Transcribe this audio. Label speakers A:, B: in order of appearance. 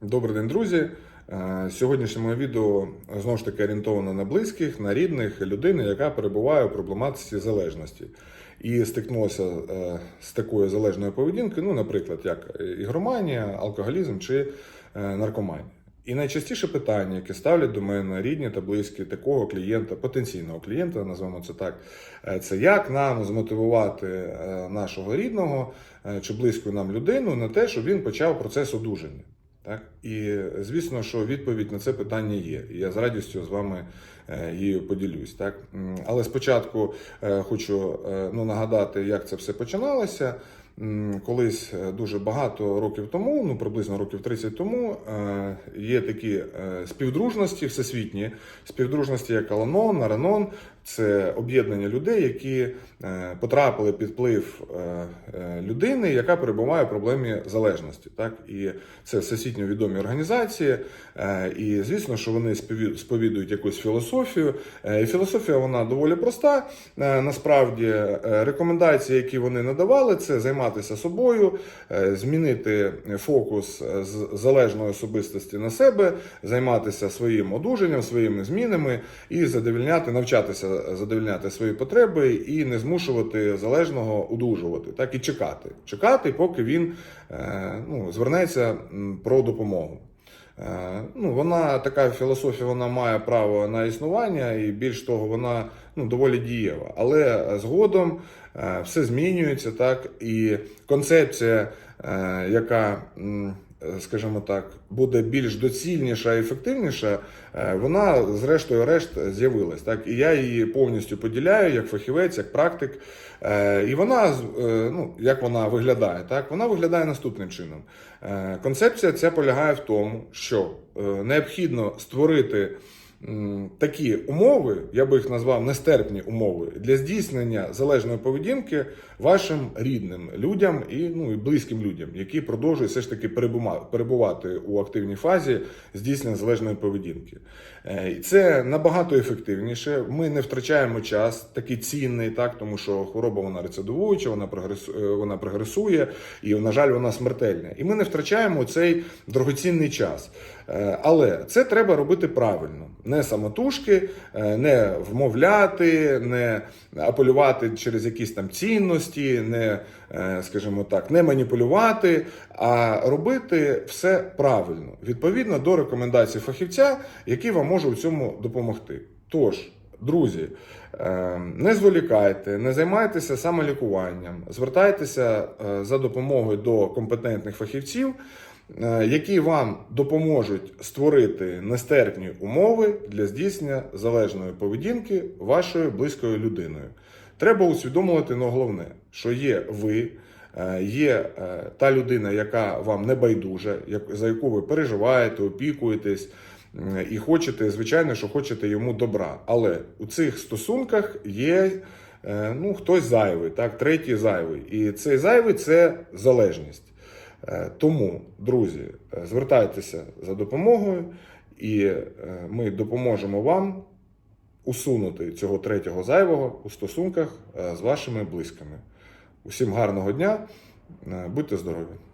A: Добрий день, друзі. Е, Сьогоднішнє моє відео знову ж таки орієнтовано на близьких, на рідних, людини, яка перебуває у проблематиці залежності. І стикнулася е, з такою залежною поведінкою, ну, наприклад, як ігроманія, алкоголізм чи е, наркоманія. І найчастіше питання, яке ставлять до мене рідні та близькі такого клієнта, потенційного клієнта, назвемо це так, це як нам змотивувати нашого рідного чи близьку нам людину на те, щоб він почав процес одужання. Так? І звісно, що відповідь на це питання є. І я з радістю з вами е, її поділюсь. Так? Але спочатку е, хочу е, ну, нагадати, як це все починалося. Колись е, дуже багато років тому, ну приблизно років 30 тому, е, є такі е, співдружності всесвітні, співдружності як Аланон, Наранон. Це об'єднання людей, які потрапили під вплив людини, яка перебуває в проблемі залежності. Так? І це всесвітньо відомі організації. І звісно, що вони сповідують якусь філософію. І філософія вона доволі проста. Насправді, рекомендації, які вони надавали, це займатися собою, е, змінити фокус е, з залежної особистості на себе, займатися своїм одужанням, своїми змінами і задовільняти, навчатися задовільняти свої потреби і не змушувати залежного одужувати, так і чекати. Чекати, поки він е, ну, звернеться про допомогу. Е, Ну, вона така філософія, вона має право на існування, і більш того, вона ну, доволі дієва. Але згодом е, все змінюється, так, і концепція, е, яка, скажімо так, буде більш доцільніша і ефективніша, е, вона, зрештою, решт з'явилась. Так, і я її повністю поділяю як фахівець, як практик. Е, І вона, е, ну, як вона виглядає, так, вона виглядає наступним чином. Е, Концепція ця полягає в тому, що е, необхідно створити такі умови, я би їх назвав нестерпні умови для здійснення залежної поведінки вашим рідним людям і, ну, і близьким людям, які продовжують все ж таки перебувати у активній фазі здійснення залежної поведінки. Е, це набагато ефективніше. Ми не втрачаємо час, такий цінний, так тому що хвороба вона рецидивуюча, вона прогресує, вона прогресує, і на жаль, вона смертельна. І ми не втрачаємо цей дорогоцінний час. Е, Але це треба робити правильно, не самотужки, е, не вмовляти, не апелювати через якісь там цінності, не, е, скажімо так, не маніпулювати, а робити все правильно, відповідно до рекомендацій фахівця, який вам може у цьому допомогти. Тож, друзі, е, не зволікайте, не займайтеся самолікуванням, звертайтеся за допомогою до компетентних фахівців, які вам допоможуть створити нестерпні умови для здійснення залежної поведінки вашою близькою людиною. Треба усвідомлювати на головне, що є ви. е, Є е, та людина, яка вам не байдужа, за яку ви переживаєте, опікуєтесь і хочете, звичайно, що хочете йому добра. Але у цих стосунках є е, ну, хтось зайвий, так, третій зайвий. І цей зайвий це залежність. Е, Тому, друзі, е, звертайтеся за допомогою, і е, ми допоможемо вам усунути цього третього зайвого у стосунках з вашими близькими. Усім гарного дня, будьте здорові!